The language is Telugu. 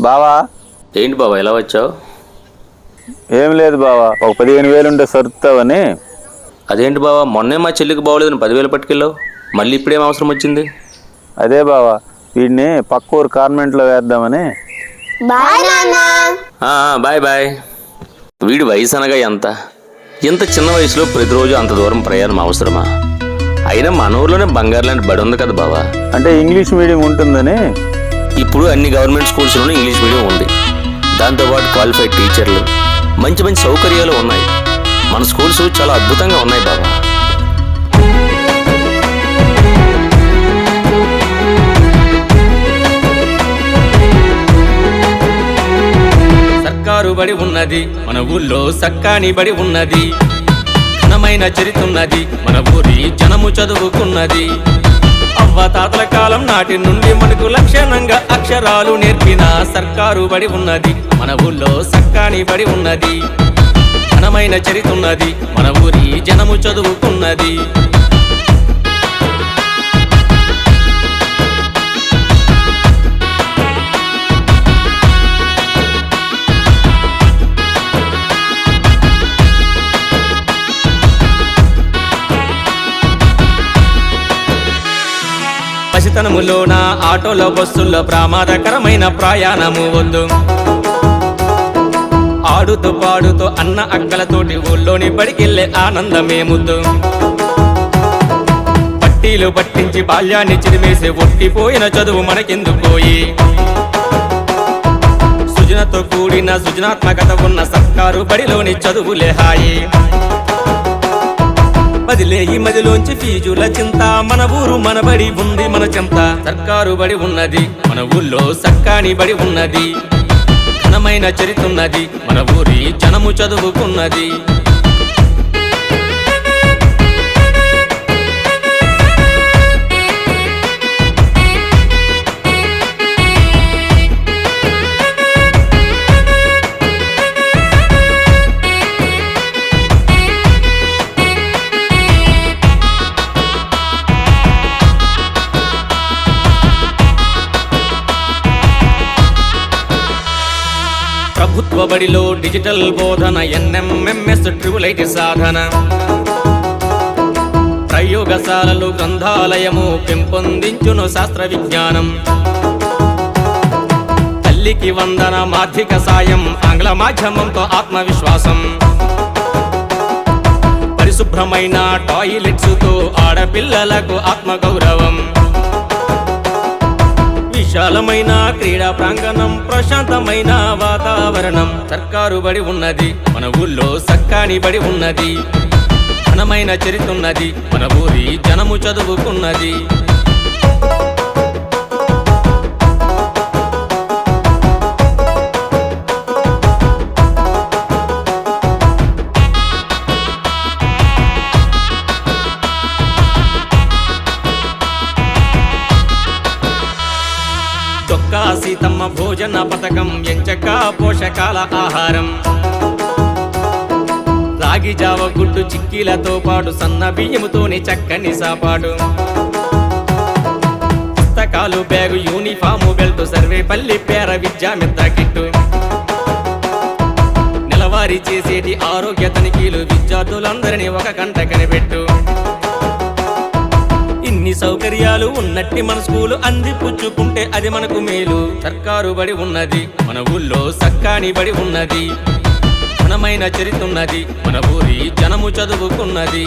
బావా? ఏంటి బాబా ఎలా వచ్చావు? ఏం లేదు బావా ఒక పదిహేను వేలు ఉంటే సరుతావని అదేంటి బాబా మొన్నే మా చెల్లికి బాగోలేదని పదివేలు పట్టుకెళ్ళావు మళ్ళీ ఇప్పుడేం అవసరం వచ్చింది? అదే బావా వీడిని పక్క ఊరు కార్మెంట్లో వేద్దామని. ఆ, ఆ, బాయ్ బాయ్. వీడి వయసు అనగా ఎంత? ఇంత చిన్న వయసులో ప్రతిరోజు అంత దూరం ప్రయాణం అవసరమా? అయినా మన ఊర్లోనే బంగారు లాంటి బడి ఉంది కదా బావా. అంటే ఇంగ్లీష్ మీడియం ఉంటుందని. ఇప్పుడు అన్ని గవర్నమెంట్ స్కూల్స్లోనూ ఇంగ్లీష్ మీడియం ఉంది. దాంతోపాటు క్వాలిఫైడ్ టీచర్లు మంచి మంచి సౌకర్యాలు ఉన్నాయి. మన స్కూల్స్ చాలా అద్భుతంగా ఉన్నాయి బాబా. సర్కారు బడి ఉన్నది మన ఊళ్ళో సక్కాని బడి ఉన్నది. ఘనమైన చరిత్ర ఉన్నది మన ఊరి జనము చదువుకున్నది. తాతల కాలం నాటి నుండి మనకు లక్షణంగా అక్షరాలు నేర్పిన సర్కారు బడి ఉన్నది. మన ఊళ్ళో సక్కాని బడి ఉన్నది. ఘనమైన చరితున్నది. మన ఊరి జనము చదువుకున్నది. పసితనములోన ఆటోలో బస్సుల్లో ప్రమాదకరమైన ప్రయాణము వద్దు. ఆడుతూ పాడుతూ అన్న అక్కలతోటి ఊళ్ళోని బడికెళ్ళే ఆనందమేముద్దు పట్టీలు పట్టించి బాల్యాన్ని చిరిమేసి ఒట్టిపోయిన చదువు మనకెందుకోయి సృజనతో కూడిన సృజనాత్మకత ఉన్న సర్కారు బడిలోని చదువులే హాయి. బదిలే ఈ మదిలోంచి ఫీజుల చింత. మన ఊరు మన బడి ఉంది మన చింత. సర్కారు బడి ఉన్నది మన ఊళ్ళో సక్కాని బడి ఉన్నది. ఘనమైన ఉన్నది మన ఊరి జనము చదువుకున్నది. ప్రభుత్వ బడిలో డిజిటల్ బోధన ఎన్ఎంఎంఎస్ ట్రిబులైటి సాధన. ప్రయోగశాలలు గ్రంథాలయము పెంపొందించును శాస్త్ర విజ్ఞానం. తల్లికి వందన మార్థిక సాయం ఆంగ్ల మాధ్యమంతో ఆత్మవిశ్వాసం. పరిశుభ్రమైన టాయిలెట్స్తో ఆడపిల్లలకు ఆత్మగౌరవం. విశాలమైన క్రీడా ప్రాంగణం ప్రశాంతమైన వాతావరణం. సర్కారు బడి ఉన్నది మన ఊళ్ళో సక్కాని బడి ఉన్నది. ఘనమైన చరిత్ర ఉన్నది మన ఊరి జనము చదువుకున్నది. చొక్కా సీతమ్మ భోజన పథకం ఎంచక పోషకాల ఆహారం. రాగి జావ గుడ్డు చిక్కీలతో పాటు సన్న బియ్యముతోని చక్కని సాపాటు. పుస్తకాలు బ్యాగు యూనిఫాము బెల్ట్ సర్వేపల్లి పేర విద్యా మిత్ర కిట్టు. నెలవారీ చేసేటి ఆరోగ్య తనిఖీలు విద్యార్థులందరినీ ఒక గంట ఉన్నట్టి మన స్కూలు అందిపుచ్చుకుంటే అది మనకు మేలు. సర్కారు బడి ఉన్నది మన ఊళ్ళో సక్కాని బడి ఉన్నది. ఘనమైన ఉన్నది మన ఊరి జనము చదువుకున్నది.